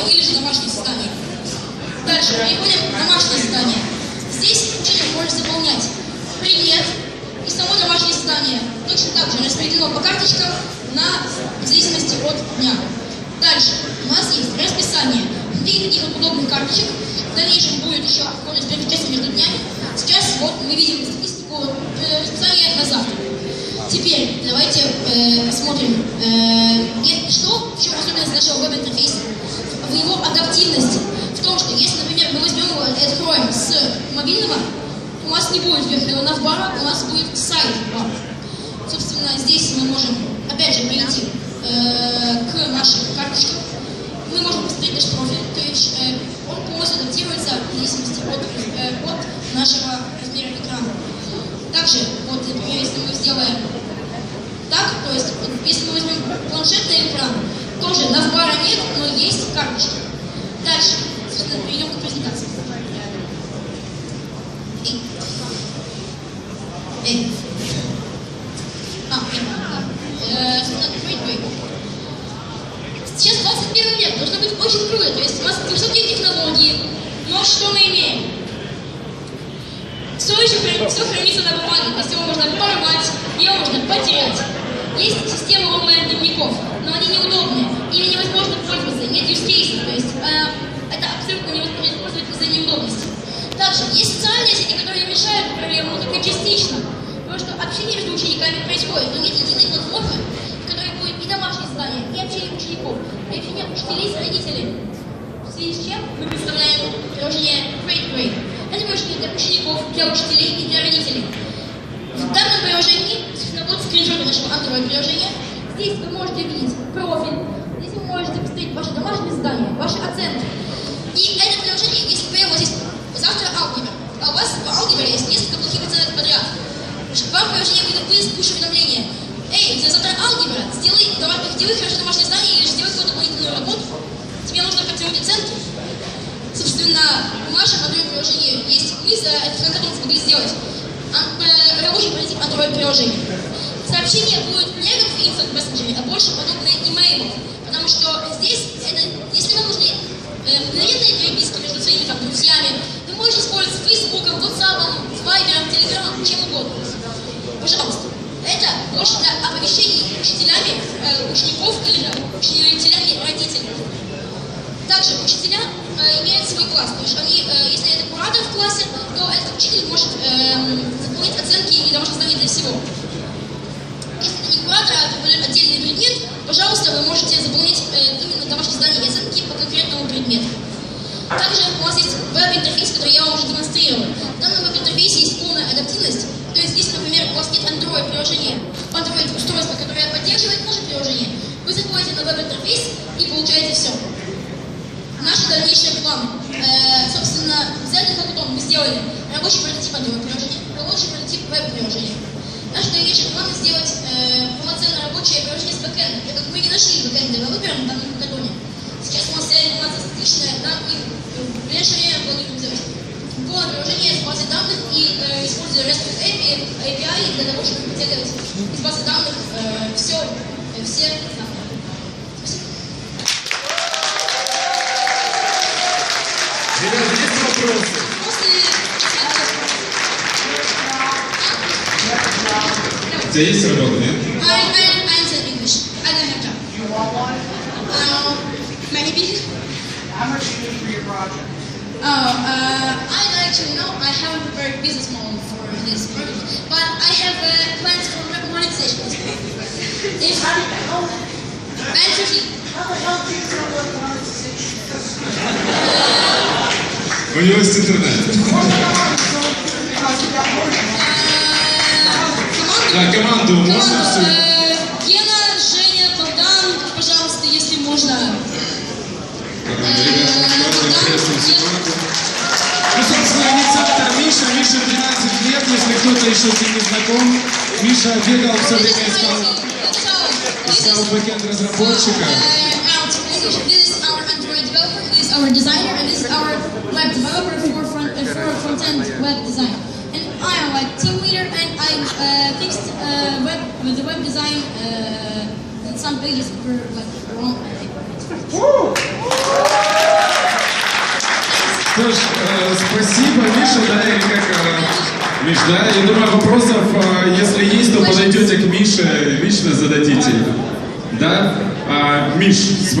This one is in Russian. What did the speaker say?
уроки или же домашние задания. Дальше переходим к домашнее задание. Здесь ученик может заполнять предмет и само домашнее задание. Точно так же распределено по карточкам на в зависимости от дня. Дальше у нас есть расписание. В виде таких вот удобных карточек. В дальнейшем будет еще распределение между днями. Сейчас вот мы видим статистику э, расписания на завтра. Теперь давайте э, посмотрим, э, что, в чем особенность нашего веб-интерфейса, его адаптивности, в том, что если, например, мы возьмем его и откроем с мобильного, у нас не будет вверх навбара, у нас будет сайт бар. Собственно, здесь мы можем, опять же, перейти э, к нашим карточкам. Мы можем посмотреть наш профиль, то есть э, он полностью адаптируется в зависимости от, э, от нашего размера экрана. Также, вот, например, если мы сделаем так, то есть, если мы возьмем планшетный экран, тоже навбара нет, карточка. Дальше, собственно, перейдем к презентации. Эй. А. Э. Сейчас 21 век, должно быть очень круто, то есть у нас высокие технологии, но что мы имеем? Все еще все хранится на бумаге, то есть его можно порвать, его можно потерять. Есть система онлайн-дневников, учениками происходит, но нет единой платформы, в которой будет и домашнее задание, и общение учеников, и общение учителей с родителями. В связи с чем мы представляем приложение Great Grade. Это приложение для учеников, для учителей и для родителей. В данном приложении, вот скриншоты нашего Android-приложения. Здесь вы можете видеть профиль, здесь вы можете посмотреть ваши домашние задания, ваши оценки. И это приложение, если, например, у вас есть завтра алгебра, а у вас в алгебре есть несколько плохих оценок подряд, вам будет выдаст push-уведомление. Эй, у тебя завтра алгебра, сделай, давай, сделай хорошо домашнее задание или сделай какую-то дополнительную работу. Тебе нужно подтянуть оценки. Собственно, в нашем Android-приложении есть виза, это как мы смогли сделать. А, э, рабочий прототип Android-приложения. Сообщения будут не как в instant мессенджере, а больше подобные имейлу. Потому что здесь, это, если вам нужны э, мгновенные переписки между своими там, друзьями, вы можете использовать Facebook, WhatsApp, Viber, Telegram, чем угодно. Пожалуйста. Это больше для оповещений учителями, э, учеников или учителями родителей. Также учителя э, имеют свой класс, то есть они, э, если это куратор в классе, то этот учитель может заполнить оценки и домашние задания для всего. Если это не куратор, а это отдельный предмет, пожалуйста, вы можете заполнять э, именно домашние задания и оценки по конкретному предмету. Также у вас есть веб-интерфейс, который я вам уже демонстрировал. В данном веб-интерфейсе есть полная адаптивность. То есть, если, например, у вас нет Android-приложения, Android-устройства, которое поддерживает наше приложение, вы заходите на веб-интерфейс и получаете все. Наши дальнейшие планы. Э, собственно, взяли хакатон, мы сделали рабочий прототип Android-приложения, рабочий прототип веб-приложения. Наши дальнейшие планы сделать э, полноценно рабочее приложение с бэкэндом, так как мы не нашли бэкэнд девелопера на данном хакатоне. Сейчас у нас реально информация отличная, нам их в ближайшее время планируем сделать. Полное приложение с базой данных и э, используя RESTful API, API для того, чтобы подтягивать из базы данных э, все, э, все данные. Ребята, есть вопросы? После У тебя есть работа, нет? I, I, I answer English. I don't have job. You want one? Um, maybe. How much do you need for your project? Oh, uh, I actually know I haven't prepared business model for this project, but I have uh, plans for monetization. If How do you know? and fifty. How the У него есть интернет. Да, команду можно всю? э, Гена, Женя, Богдан, пожалуйста, если можно. Ситуацию. Ну, собственно, инициатор Миша. Миша 12 лет, если кто-то еще с ним не знаком. Миша бегал все время, искал, искал бэкенд разработчика. Android developer, this is our designer, and this is our web developer for front uh, for front-end web design. And I am like team leader, and I uh, fixed uh, web the web design. Uh, some pages were like wrong. Что ж, э, спасибо, Миша, да, или как... э, Миш, да, я думаю, вопросов, э, если есть, то подойдете к Мише, лично зададите. Да? А, Миш,